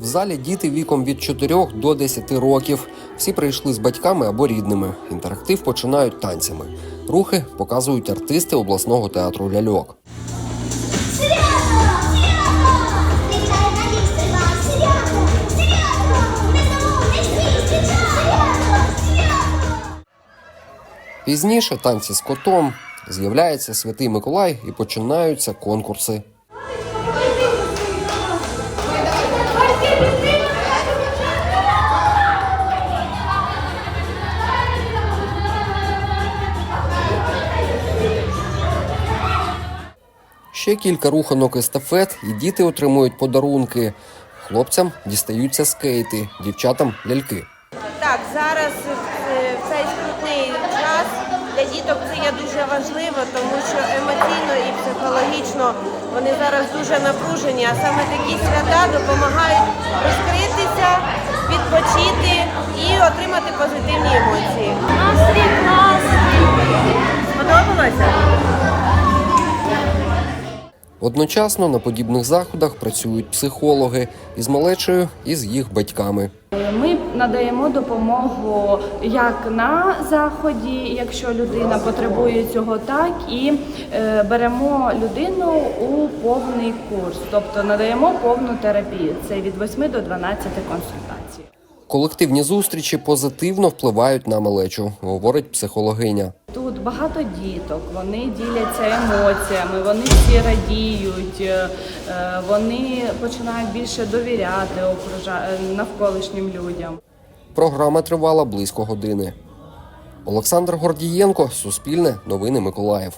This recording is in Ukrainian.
В залі діти віком від 4 до 10 років. Всі прийшли з батьками або рідними. Інтерактив починають танцями. Рухи показують артисти обласного театру ляльок. Пізніше танці з котом з'являється святий Миколай і починаються конкурси. Ще кілька руханок естафет, і діти отримують подарунки. Хлопцям дістаються скейти, дівчатам ляльки. Так, зараз е, в цей скрутний час для діток це є дуже важливо, тому що емоційно і психологічно вони зараз дуже напружені, а саме такі свята допомагають розкритися, відпочити і отримати позитивні емоції. Одночасно на подібних заходах працюють психологи із малечею і з їх батьками. Ми надаємо допомогу як на заході, якщо людина потребує цього, так і е, беремо людину у повний курс, тобто надаємо повну терапію. Це від 8 до 12 консультацій. Колективні зустрічі позитивно впливають на малечу, говорить психологиня. Багато діток, вони діляться емоціями, вони всі радіють, е, вони починають більше довіряти е, навколишнім людям. Програма тривала близько години. Олександр Гордієнко, Суспільне, Новини Миколаїв.